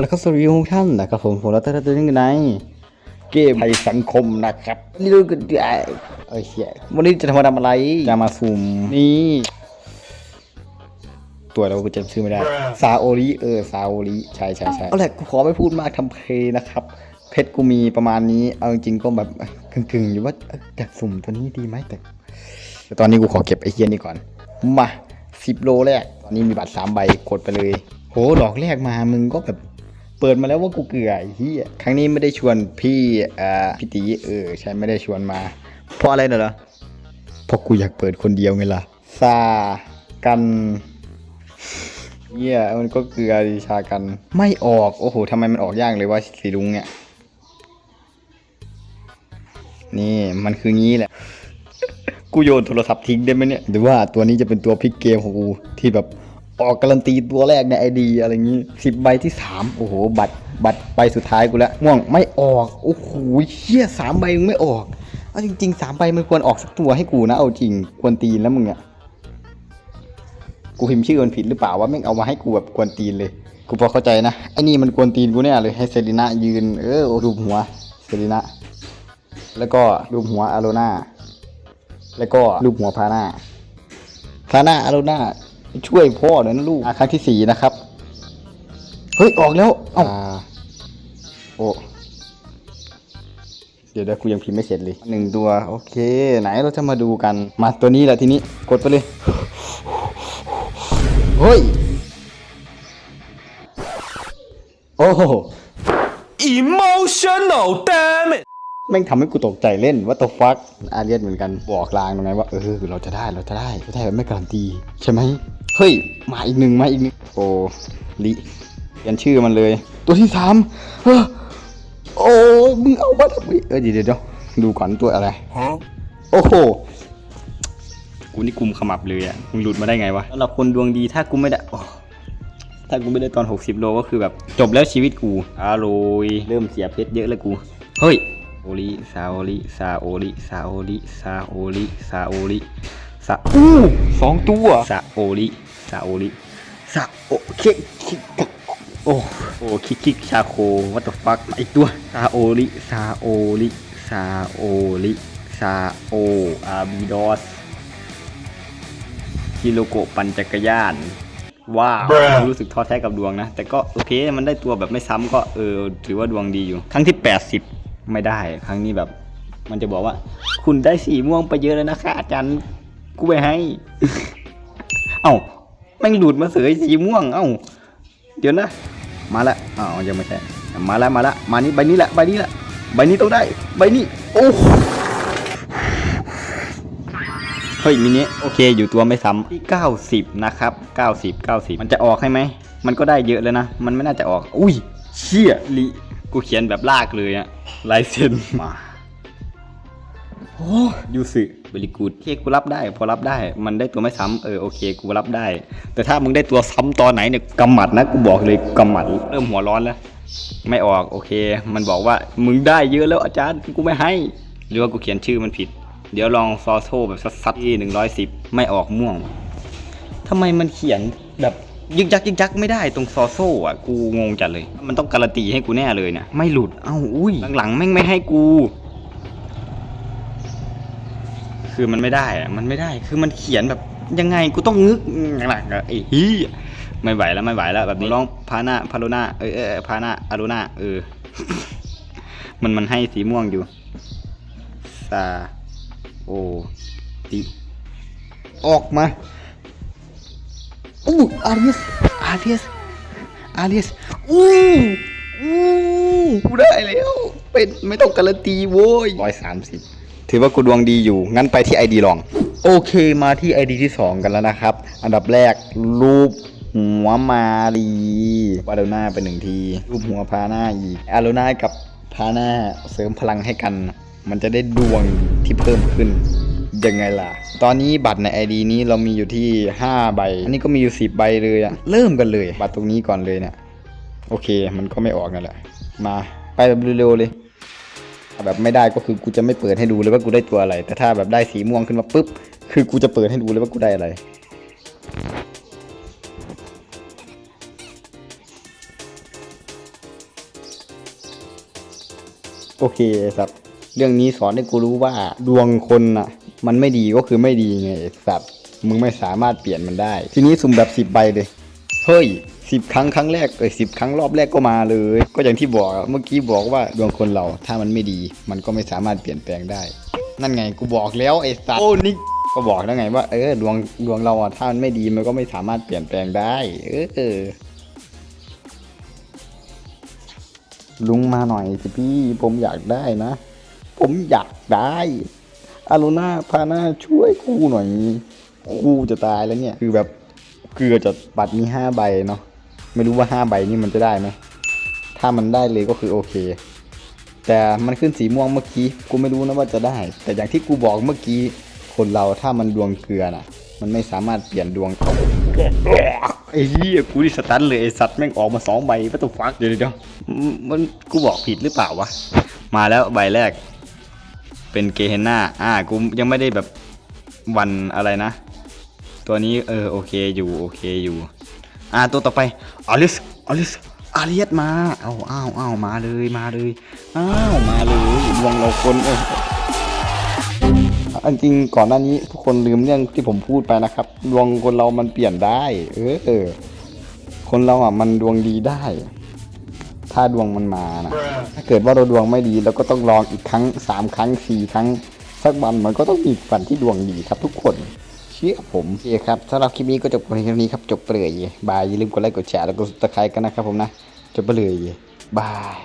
แล้วก็สวัสดีทุกท่านนะครับผมผมรัตนตัวนี้ไงเกมภัยสังคมนะครับ นี่ดูกันได้เอ้ยเหี้ยวันนี้จะทำาอะไร จะมาสุ่มนี่ ตัวเราก็จำชื่อไม่ได้ ซาโอริเออ ซาโอริใช่ใช่ใช่เอาแหละกูขอไม่พูดมากทำเพลงนะครับ เพชรกูมีประมาณนี้ เอาจริงก็แบบกึ่งๆอยู่ว่าเอ้ยอยากสุ่มตัวนี้ดีไหมแต่แต่ตอนนี้กูขอเก็บไอ้เฮียนี่ก่อน มาสิบโลแรก ตอนนี้มีบัตรสามใบกดไปเลย โหดอกแรกมามึงก็แบบ เปิดมาแล้วว่ากูเกลือไอ้เฮียครั้งนี้ไม่ได้ชวนพี่เอ่อพี่ตีเออใช่ไม่ได้ชวนมา เพราะอะไรเนอะเหรอเพราะกูอยากเปิดคนเดียวไงล่ะซากันเยี่ยมันก็เกลือดีชากัน ไม่ออกโอ้โหทำไมมันออกยากเลยว่าสีลุงเนี่ยนี่มันคืองี้แหละ กูโยนโทรศัพท์ทิ้งได้ไหมเนี่ย หรือว่าตัวนี้จะเป็นตัวพลิกเกมของกูที่แบบ ออกการันตีตัวแรกในไอดีอะไรอย่างงี้สิบใบที่สามโอ้โห บัตรบัตรใบสุดท้ายกูแล้วม่วงไม่ออก โอ้โหเชี่ยสามใบมึงไม่ออกเอาจริงๆสามใบมันควรออกสักตัวให้กูนะเอาจริงควรตีนแล้วมึงอะกูพิมพ์ชื่อมันผิดหรือเปล่าว่าแม่เอามาให้กูแบบกวนตีนเลย กูพอเข้าใจนะไอ้นี่มันกวนตีนกูแน่เลยให้เซรีนายืนเออรูหัวเซรีนาแล้วก็รูปหัวอาโรนาแล้วก็รูปหัวพานาพานาอาโรนา ช่วยพ่อหน่อยนะลูกอะครั้งที่สี่นะครับ เฮ้ย ออกแล้ว เอ้าโอ้เดี๋ยวเดี๋ยวกูยังพิมพ์ไม่เสร็จเลยหนึ่งตัวโอเค ไหนเราจะมาดูกัน มาตัวนี้แหละทีนี้กดไปเลย เฮ้ย โอ้โห emotional damn it แม่งทำให้กูตกใจเล่นว่าตัวฟักอาเรียนเหมือนกันบอกลางตรงไหนว่า เออ เราจะได้เราจะได้เราได้แบบไม่การันตีใช่ไหม เฮ้ย มาอีกหนึ่งมาอีกหนึ่งโอ้ลิเขียนชื่อมันเลย ตัวที่สามเฮ้อโอ้มึงเอามาทำไมเออเดี๋ยวเดี๋ยวเดี๋ยวดูก่อนตัวอะไรโอ้โหกูนี่กุมขมับเลยอะมึงหลุดมาได้ไงวะสำหรับคนดวงดีถ้ากูไม่ได้โอ้ถ้ากูไม่ได้ตอน 60 โลก็คือแบบจบแล้วชีวิตกูอาโรยเริ่มเสียเพชรเยอะแล้วกู เฮ้ยโอริซาโอริซาโอริซาโอริซาโอริซาโอริซาอู้สองตัวซาโอริ ซาโอริซาโอเคคิกโอ้โอ้คิกคิกชาโควัตถุฟักอีกตัวซาโอริซาโอริซาโอริซาโออาบิดอสฮิโรโกะปั่นจักรยานว้าว Bruh รู้สึกท้อแท้กับดวงนะ แต่ก็โอเคมันได้ตัวแบบไม่ซ้ำก็เออถือว่าดวงดีอยู่ ครั้งที่ 80 ไม่ได้ ครั้งนี้แบบ มันจะบอกว่า คุณได้สีม่วงไปเยอะแล้วนะคะอาจารย์กูไปให้ เอ้าแม่งหลุดมาเสยสีม่วง เอ้า เดี๋ยวนะ มาละอ้าวยังไม่ใช่ มาละมาละมานี้ใบนี้แหละใบนี้แหละใบนี้ต้องได้ ใบนี้ โอ้เฮ้ยมินิโอเคอยู่ตัวไม่ซ้ำที่90 นะครับ 90 90 มันจะออกให้ไหม มันก็ได้เยอะแล้วนะ มันไม่น่าจะออก อุ้ย เชี่ยลิกูเขียนแบบลากเลยอะลายเซ็นมา โอ้ยูสึบริกูดที่กูรับได้ พอรับได้ มันได้ตัวไม่ซ้ำเออโอเค กูรับได้ แต่ถ้ามึงได้ตัวซ้ำตอนไหนเนี่ยกำหมัดนะกูบอกเลยกำหมัดเริ่มหัวร้อนแล้วไม่ออกโอเค มันบอกว่ามึงได้เยอะแล้วอาจารย์กูไม่ให้ หรือว่ากูเขียนชื่อมันผิด เดี๋ยวลองซอโซ่แบบซัดๆที่หนึ่งร้อยสิบไม่ออกม่วงทำไมมันเขียนแบบยึกยักยึกยักไม่ได้ตรงซอโซ่อะกูงงจัดเลย มันต้องการันตีให้กูแน่เลยเนี่ยไม่หลุดเอ้าอุ้ยหลังๆแม่งไม่ให้กู คือมันไม่ได้อะมันไม่ได้ คือมันเขียนแบบยังไงกูต้องงึกหลังๆอะไอ้เฮียไม่ไหวแล้วไม่ไหวแล้วแบบนี้ลองพาหน้าพาโลนาเออเออพาหน้าอารุณาเออ มันมันให้สีม่วงอยู่ซาโอติออกมาอู้อาริสอาริสอาริสอู้อู้กูได้แล้ว เป็นไม่ต้องการันตีโว้ยร้อยสามสิบ ถือว่ากูดวงดีอยู่ งั้นไปที่ไอดีลอง โอเคมาที่ไอดีที่ 2 กันแล้วนะครับ อันดับแรกรูปหัวมาลีวาโดนาไปหนึ่งที รูปหัวพาหน้าอีกอาโลนากับพาหน้าเสริมพลังให้กัน มันจะได้ดวงที่เพิ่มขึ้นยังไงล่ะ ตอนนี้บัตรใน ID นี้เรามีอยู่ที่ 5 ใบ อันนี้ก็มีอยู่ 10 ใบเลยอะเริ่มกันเลย บัตรตรงนี้ก่อนเลยเนี่ย โอเค มันก็ไม่ออกนั่นแหละ มา ไปแบบเร็วๆเลย แบบไม่ได้ก็คือกูจะไม่เปิดให้ดูเลยว่ากูได้ตัวอะไร แต่ถ้าแบบได้สีม่วงขึ้นมาปุ๊บ คือกูจะเปิดให้ดูเลยว่ากูได้อะไร โอเคสับ เรื่องนี้สอนให้กูรู้ว่าดวงคนอะ มันไม่ดีก็คือไม่ดีไงสับมึงไม่สามารถเปลี่ยนมันได้ ทีนี้สุ่มแบบสิบใบเลย เฮ้ย สิบครั้งครั้งแรกเอ้ยสิบครั้งรอบแรกก็มาเลย ก็อย่างที่บอกเมื่อกี้บอกว่าดวงคนเราถ้ามันไม่ดี มันก็ไม่สามารถเปลี่ยนแปลงได้ นั่นไงกูบอกแล้วไอ้สัตว์โอ้นี่ก็บอกแล้วไงว่าเออดวงดวงเราอะถ้ามันไม่ดีมันก็ไม่สามารถเปลี่ยนแปลงได้ เออลุงมาหน่อยสิพี่ผมอยากได้นะ ผมอยากได้อารุณาพานาช่วยกูหน่อยกูจะตายแล้วเนี่ย คือแบบเกือจะบัตรมีห้าใบเนาะ ไม่รู้ว่าห้าใบนี่มันจะได้ไหมถ้ามันได้เลยก็คือโอเค แต่มันขึ้นสีม่วงเมื่อกี้กูไม่รู้นะว่าจะได้ แต่อย่างที่กูบอกเมื่อกี้คนเราถ้ามันดวงเกลือน่ะ มันไม่สามารถเปลี่ยนดวงไอ้เหี้ยกูดิสตันเลยไอ้สัตว์แม่งออกมาสองใบวัตถุฟักเดี๋ยวเดี๋ยวมมันกูบอกผิดหรือเปล่าวะมาแล้วใบแรก เป็นเกเฮน่าอ่ากูยังไม่ได้แบบวันอะไรนะ ตัวนี้เออโอเคอยู่โอเคอยู่ อ่าตัวต่อไปอลิสอลิสอาเริยสมาเอาอ้าวอ้าวมาเลยมาเลยอ้าวมาเลยดวงเราคนเอออันจริงก่อนหน้านี้ทุกคนลืมเรื่องที่ผมพูดไปนะครับดวงคนเรามันเปลี่ยนได้ เออเออคนเราอะมันดวงดีได้ ถ้าดวงมันมานะถ้าเกิดว่าเราดวงไม่ดีเราก็ต้องลองอีกครั้งสามครั้งสี่ครั้ง สักวันมันก็ต้องมีฝันที่ดวงดีครับทุกคน ชื่อผมโอเคครับสำหรับคลิปนี้ก็จบเพียงเท่านี้ครับ จบเปลือยบายอย่าลืมกดไลค์กดแชร์แล้วก็สไครต์กันนะครับผมนะ จบเปลือยบาย